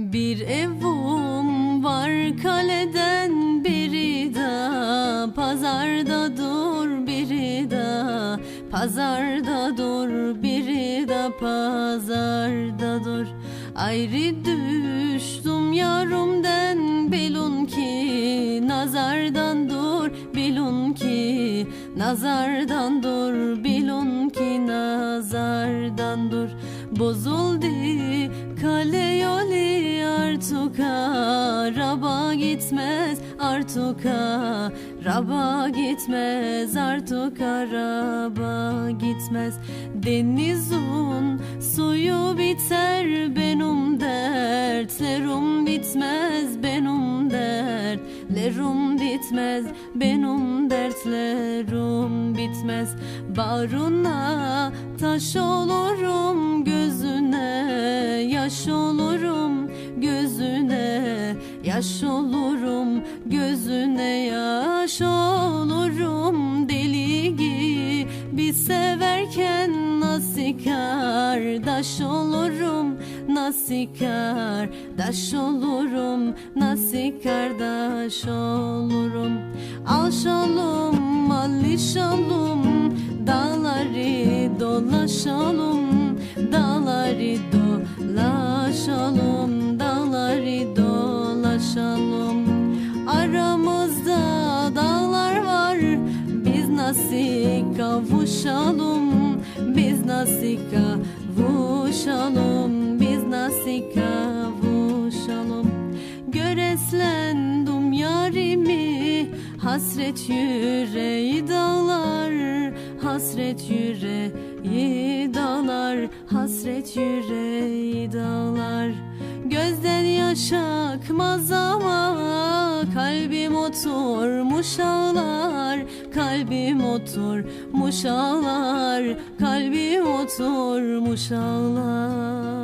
Bir evim var kaleden biri de pazarda dur biri de pazarda dur biri de pazarda dur. Ayrı düştüm yarımden bilun ki nazardan dur bilun ki nazardan dur bilun ki nazardan dur. Bozuldu kale artık araba gitmez artık araba gitmez artık araba gitmez. Denizun suyu biter benim dertlerim bitmez benim dertlerim bitmez benim dertlerim bitmez. Bağrına taş olurum yaş olurum gözüne yaş olurum. Deli gibi severken nasıl kardeş olurum. Nasıl kardeş olurum nasıl kardeş olurum. Alşalım alışalım dağları dolaşalım nasıl kavuşalım biz nasıl kavuşalım biz nasıl kavuşalım. Göreslendim yarimi hasret yüreği dağlar hasret yüreği dağlar hasret yüreği dağlar. Gözden yaş akmaz ama kalbim oturmuş ağlar kalbim oturmuş ağlar kalbim oturmuş ağlar